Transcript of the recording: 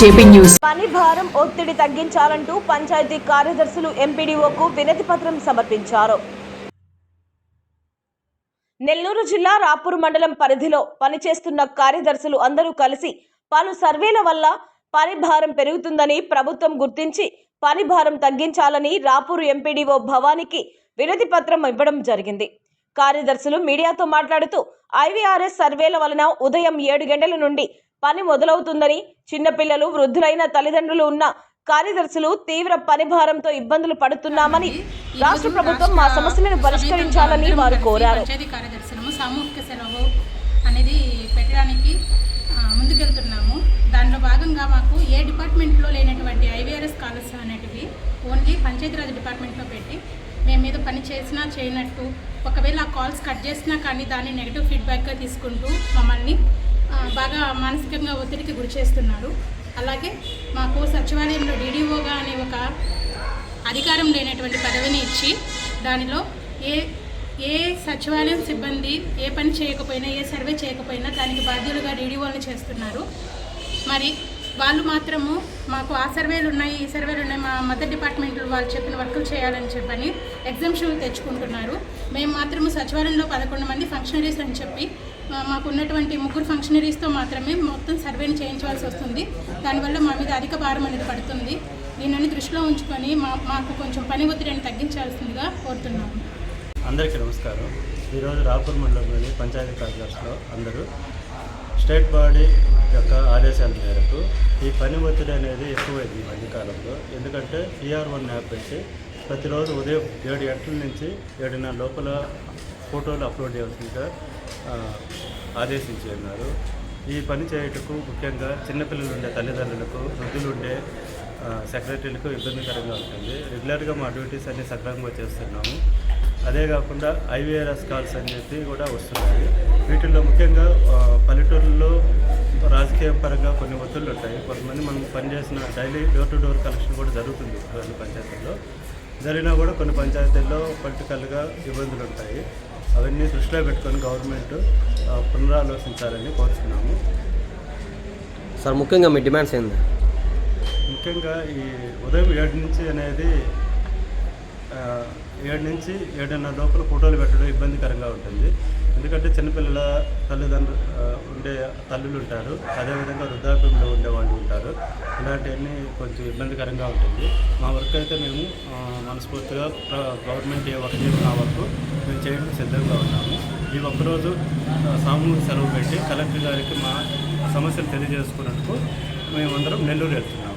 JP news. పని భారం ఒత్తిడి తగ్గించాలంటూ పంచాయతీ కార్యదర్శులు ఎంపీడీఓకు వినతి పత్రం సమర్పించారు. నెల్లూరు జిల్లా రాపూర్ మండలం పరిధిలో పనిచేస్తున్న కార్యదర్శులు అందరూ కలిసి పలు సర్వేల వల్ల పని భారం పెరుగుతుందని ప్రభుత్వం గుర్తించి పని భారం తగ్గించాలని రాపూర్ ఎంపీడీఓ భవానికి వినతి పత్రం ఇవ్వడం జరిగింది. కార్యదర్శులు మీడియాతో మాట్లాడుతూ ఐవీఆర్ఎస్ సర్వేల వలన ఉదయం ఏడు గంటల నుండి పని మొదలవుతుందని చిన్నపిల్లలు వృద్ధులైన తల్లిదండ్రులు ఉన్న కార్యదర్శులు తీవ్ర పని భారంతో ఇబ్బందులు పడుతున్నామని రాష్ట్ర ప్రభుత్వం మా సమస్యలను పరిష్కరించాలని వారు కోరారు. సామూహిక సెలవు అనేది పెట్టడానికి ముందుకెళ్తున్నాము. దానిలో భాగంగా మాకు ఏ డిపార్ట్మెంట్లో లేనటువంటి ఐవీఆర్ఎస్ కాల్స్ అనేటివి ఓన్లీ పంచాయతీరాజ్ డిపార్ట్మెంట్లో పెట్టి మేము మీద పని చేసినా చేయనట్టు ఒకవేళ ఆ కాల్స్ కట్ చేసినా కానీ దాన్ని నెగిటివ్ ఫీడ్బ్యాక్గా తీసుకుంటూ మమ్మల్ని బాగా మానసికంగా ఒత్తిడికి గురి చేస్తున్నారు. అలాగే మాకు సచివాలయంలో డీడీఓగా అనే ఒక అధికారం లేనటువంటి పదవిని ఇచ్చి దానిలో ఏ ఏ సచివాలయం సిబ్బంది ఏ పని చేయకపోయినా ఏ సర్వే చేయకపోయినా దానికి బాధ్యులుగా డీడీఓలను చేస్తున్నారు. మరి వాళ్ళు మాత్రము మాకు ఆ సర్వేలు ఉన్నాయి ఈ సర్వేలు ఉన్నాయి మా మదర్ డిపార్ట్మెంట్లు వాళ్ళు చెప్పిన వర్కులు చేయాలని చెప్పని ఎగ్జామ్షన్లు తెచ్చుకుంటున్నారు. మేము మాత్రము సచివాలయంలో పదకొండు మంది ఫంక్షనరీస్ అని చెప్పి మాకు ఉన్నటువంటి ముగ్గురు ఫంక్షనరీస్తో మాత్రమే మొత్తం సర్వేని చేయించవలసి వస్తుంది. దానివల్ల మా మీద అధిక భారం అనేది పడుతుంది. దీనిని దృష్టిలో ఉంచుకొని మా మాకు కొంచెం పని ఒత్తిడిని తగ్గించాల్సిందిగా కోరుతున్నాము. అందరికీ నమస్కారం. ఈరోజు రాపూర్ మండలంలోని పంచాయతీ కార్యదర్శిలో అందరూ స్టేట్ బాడీ యొక్క ఆదేశాల మేరకు ఈ పని ఒత్తిడి అనేది ఎక్కువైంది ఈ మధ్యకాలంలో. ఎందుకంటే ఈఆర్ వన్ యాప్ పెట్టి ప్రతిరోజు ఉదయం ఏడు గంటల నుంచి ఏడున్నర లోపల ఫోటోలు అప్లోడ్ చేయాల్సిందిగా ఆదేశించి ఉన్నారు ఈ పని చేయుటకు ముఖ్యంగా చిన్నపిల్లలు ఉండే తల్లిదండ్రులకు వృద్ధులు ఉండే సెక్రటరీలకు ఇబ్బందికరంగా ఉంటుంది. రెగ్యులర్గా మా డ్యూటీస్ అన్ని సక్రమంగా చేస్తున్నాము. అదే కాకుండా ఐవీఆర్ఎస్ కాల్స్ అని చెప్పి కూడా వస్తున్నాయి. వీటిల్లో ముఖ్యంగా ఆ, పల్లెటూరులో రాజకీయ పరంగా కొన్ని ఒత్తిళ్ళు ఉంటాయి. కొంతమంది మనం పనిచేసిన daily door to door collection కూడా జరుగుతుంది కొన్ని పంచాయతీల్లో. జరిగినా కూడా కొన్ని పంచాయతీల్లో పొలిటికల్గా ఇబ్బందులు ఉంటాయి. అవన్నీ దృష్టిలో పెట్టుకొని గవర్నమెంట్ పునరాలోచించాలని కోరుతున్నాము సార్ ముఖ్యంగా మీ డిమాండ్స్ ఏంది? ముఖ్యంగా ఈ ఉదయం ఏడు నుంచి అనేది ఏడు నుంచి ఏడున్నర లోపల ఫోటోలు పెట్టడం ఇబ్బందికరంగా ఉంటుంది. ఎందుకంటే చిన్నపిల్లల తల్లిదండ్రులు ఉండే తల్లులు ఉంటారు. అదేవిధంగా వృద్ధాప్యంలో ఉండే వాళ్ళు ఉంటారు. ఇలాంటివన్నీ కొంచెం ఇబ్బందికరంగా ఉంటుంది. మా వర్క్ అయితే మేము మనస్ఫూర్తిగా గవర్నమెంట్ ఏ వర్క్ చేసిన ఆ వర్క్ మేము చేయడానికి సిద్ధంగా ఉన్నాము. ఈ ఒక్కరోజు సామూహిక సెలవు పెట్టి కలెక్టర్ గారికి మా సమస్యలు తెలియజేసుకున్నందుకు మేమందరం నెల్లూరు వెళ్తున్నాము.